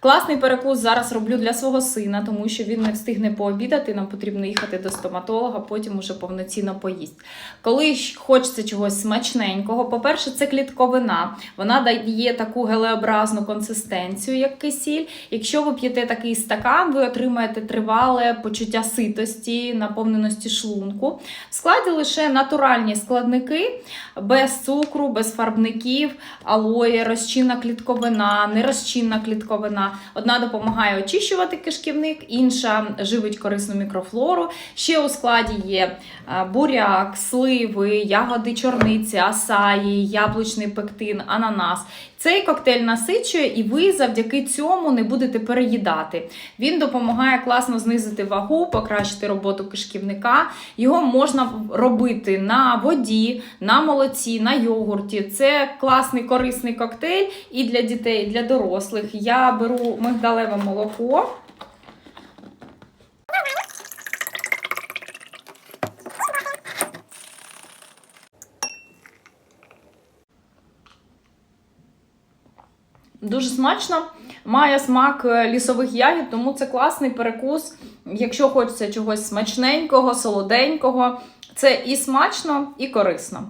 Класний перекус зараз роблю для свого сина, тому що він не встигне пообідати. Нам потрібно їхати до стоматолога, потім уже повноцінно поїсть. Коли хочеться чогось смачненького, по-перше, це клітковина. Вона дає таку гелеобразну консистенцію, як кисіль. Якщо ви п'єте такий стакан, ви отримаєте тривале почуття ситості, наповненості шлунку. В складі лише натуральні складники, без цукру, без фарбників, алоє, розчинна клітковина, нерозчинна клітковина. Одна допомагає очищувати кишківник, інша живить корисну мікрофлору. Ще у складі є е, буряк, сливи, ягоди чорниці, асаї, яблучний пектин, ананас. Цей коктейль насичує, і ви завдяки цьому не будете переїдати. Він допомагає класно знизити вагу, покращити роботу кишківника. Його можна робити на воді, на молоці, на йогурті. Це класний корисний коктейль і для дітей, і для дорослих. Я беру мигдалеве молоко. Дуже смачно, має смак е, лісових ягід, тому це класний перекус. Якщо хочеться чогось смачненького, солоденького, це і смачно, і корисно.